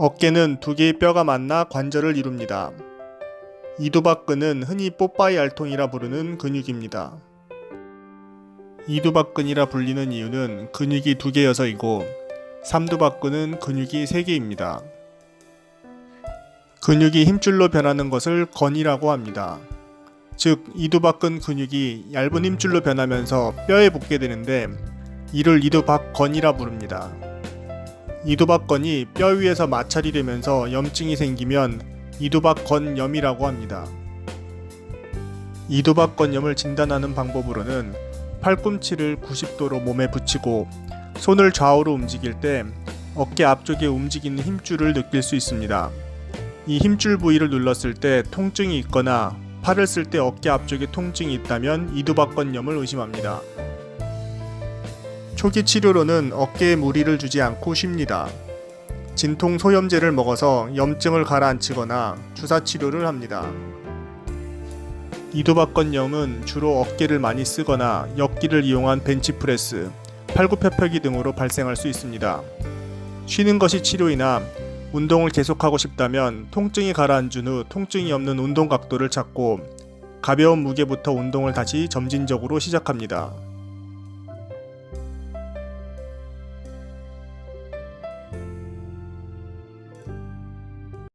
어깨는 두 개의 뼈가 만나 관절을 이룹니다. 이두박근은 흔히 뽀빠이 알통이라 부르는 근육입니다. 이두박근이라 불리는 이유는 근육이 두 개여서이고 삼두박근은 근육이 세 개입니다. 근육이 힘줄로 변하는 것을 건이라고 합니다. 즉 이두박근 근육이 얇은 힘줄로 변하면서 뼈에 붙게 되는데 이를 이두박건이라 부릅니다. 이두박건이 뼈 위에서 마찰이 되면서 염증이 생기면 이두박건염이라고 합니다. 이두박건염을 진단하는 방법으로는 팔꿈치를 90도로 몸에 붙이고 손을 좌우로 움직일 때 어깨 앞쪽에 움직이는 힘줄을 느낄 수 있습니다. 이 힘줄 부위를 눌렀을 때 통증이 있거나 팔을 쓸 때 어깨 앞쪽에 통증이 있다면 이두박건염을 의심합니다. 초기 치료로는 어깨에 무리를 주지 않고 쉽니다. 진통 소염제를 먹어서 염증을 가라앉히거나 주사 치료를 합니다. 이두박건염은 주로 어깨를 많이 쓰거나 역기를 이용한 벤치프레스, 팔굽혀펴기 등으로 발생할 수 있습니다. 쉬는 것이 치료이나 운동을 계속하고 싶다면 통증이 가라앉은 후 통증이 없는 운동 각도를 찾고 가벼운 무게부터 운동을 다시 점진적으로 시작합니다.